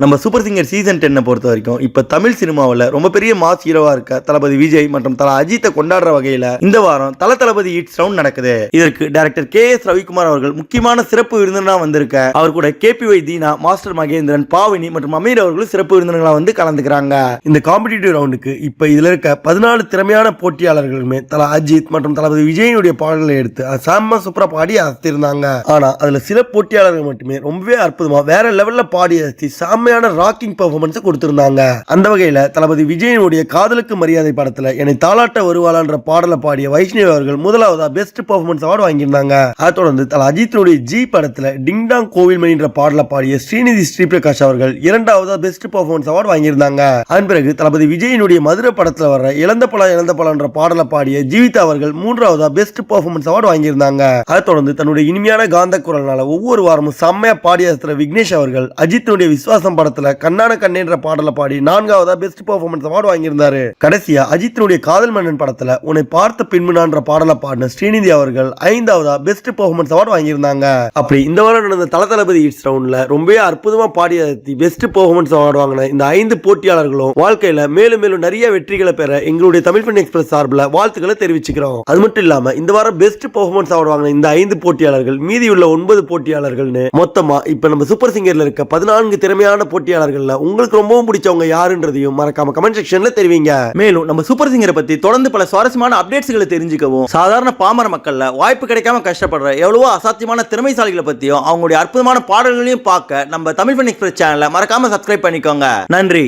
நம்ம super singer season டென்னை பொறுத்த வரைக்கும் இப்போ தமிழ் சினிமாவில் ரொம்ப பெரிய மாஸ் ஹீரோவாக இருக்க தளபதி விஜய் மற்றும் தல அஜித்தை கொண்டாடுற வகையில இந்த வாரம் தல தளபதி ஈட்ஸ் ரவுண்ட் நடக்குது. இதற்கு டைரக்டர் கே எஸ் ரவிக்குமார் அவர்கள் முக்கியமான சிறப்பு விருந்தினா வந்திருக்க. அவர் கூட K P Y Deena master Mahendran Pavni மற்றும் அமீர் அவர்களும் சிறப்பு விருந்தினர்களா வந்து கலந்துக்கிறாங்க. இந்த காம்படிட்டிவ் ரவுண்டுக்கு இப்போ இதுல இருக்க பதினாலு திறமையான போட்டியாளர்களுமே தல அஜித் மற்றும் தளபதி விஜயனுடைய பாடல்களை எடுத்து சாம செம்ம சூப்பரா பாடி அசத்திருந்தாங்க. ஆனா அதுல சில போட்டியாளர்கள் மட்டுமே ரொம்பவே அற்புதமா வேற லெவல்ல பாடி அசத்தி செம்மையான ராக்கிங் பெர்ஃபார்மன்ஸ் கொடுத்திருந்தாங்க. அந்த வகையில தளபதி விஜயனுடைய காதலுக்கு மரியாதை படத்துல என்னை தாளாட்ட வருவாளான்ற பாடலை பாடிய வைஷ்ணவி அவர்கள் முதலாவதா பெஸ்ட் பெர்ஃபார்மன்ஸ் அவார்டு வாங்கியிருந்தாங்க. அதை தொடர்ந்து தல அஜித்தினுடைய ஜி படத்துல டிங்டாங் கோவில்மணின்ற பாடலை பாடிய ஸ்ரீநிதி ஸ்ரீபிரகாஷ் அவர்கள் இரண்டாவதா பெஸ்ட் பெர்ஃபார்மன்ஸ் அவார்டு வாங்கியிருந்தாங்க. அதன் பிறகு தளபதி விஜயனுடைய மதுரை படத்துல வர இழந்த பழம் இழந்த பழம்ன்ற பாடலை பாடிய ஜீவிதா அவர்கள் மூன்றாவதா பெஸ்ட் பெர்ஃபார்மன்ஸ் அவார்டு வாங்கியிருந்தாங்க. அதை தொடர்ந்து தன்னுடைய இனிமையான காந்த குரல்னால ஒவ்வொரு வாரமும் செம்மையா பாடிய விக்னேஷ் அவர்கள் அஜித்தினுடைய விஸ்வாசம் படத்துல கண்ணான கண்ணேன்ற பாடலை பாடி நான்காவதா பெஸ்ட் பெர்ஃபார்மன்ஸ் அவார்டு வாங்கியிருந்தாரு. கடைசியா அஜித்தினுடைய காதல் மன்னன் படத்துல உன்னை பார்த்த பின்புனான்ற பாடலை பாடின ஸ்ரீநிதி அவர்கள் ஐந்தாவதா பெஸ்ட் பெர்ஃபார்மன்ஸ் அவார்டு வாங்கியிருந்தாங்க. அப்படி இந்த வாரம் நடந்த தல தளபதி இட்ஸ் ரவுண்ட்ல ரொம்பவே அற்புதமா பாடி பெஸ்ட் பெர்ஃபார்மன்ஸ் அவார்டு வாங்கின இந்த ஐந்து போட்டியாளர்களும் வாழ்க்கையில மேலும் மேலும் நிறைய வெற்றிகளை பெற எங்களுடைய தமிழ் பெண் எக்ஸ்பிரஸ் சார்பில் வாழ்த்துக்களை தெரிவிச்சுக்கிறோம். அது மட்டும் இல்லாம இந்த வாரம் பெஸ்ட் பெர்ஃபார்மன்ஸ் அவார்டு வாங்கின இந்த ஐந்து போட்டியாளர்கள் மீதி உள்ள ஒன்பது போட்டியாளர்கள்னு மொத்தமா இப்ப நம்ம சூப்பர் சிங்கர்ல இருக்க பதினான்கு திறமையான போட்டியாளர்களில் உங்களுக்கு ரொம்பவும் பிடிச்சவங்க யாருன்றதையும் மறக்காம கமெண்ட் செக்ஷன்ல தெரிவிங்க. மேலும் நம்ம சூப்பர் சிங்கரை பத்தி தொடர்ந்து பல சுவாரஸ்யமான அப்டேட்ஸ்களை தெரிஞ்சுக்கவும் சாதாரண பாமர மக்கள்ல வாய்ப்பு கிடைக்காம கஷ்டப்படுற எவ்வளவோ அசாத்தியமான திறமைசாலிகளை பத்தியும் அவங்களுடைய அற்புதமான பாடல்களையும் பார்க்க நம்ம தமிழ் ஃபன் எக்ஸ்பிரஸ் சேனலை மறக்காம சப்ஸ்கிரைப் பண்ணிக்கோங்க. நன்றி.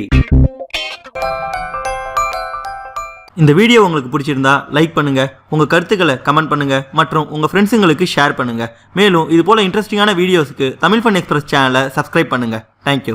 இந்த வீடியோ உங்களுக்கு பிடிச்சிருந்தா லைக் பண்ணுங்க உங்க கருத்துக்களை கமெண்ட் பண்ணுங்க மற்றும் உங்க ஃப்ரெண்ட்ஸுங்களுக்கு ஷேர் பண்ணுங்க. மேலும் இது போல இன்ட்ரெஸ்டிங்கான வீடியோஸ்க்கு தமிழ் ஃபன் எக்ஸ்பிரஸ் சேனலை சப்ஸ்கிரைப் பண்ணுங்க. Thank you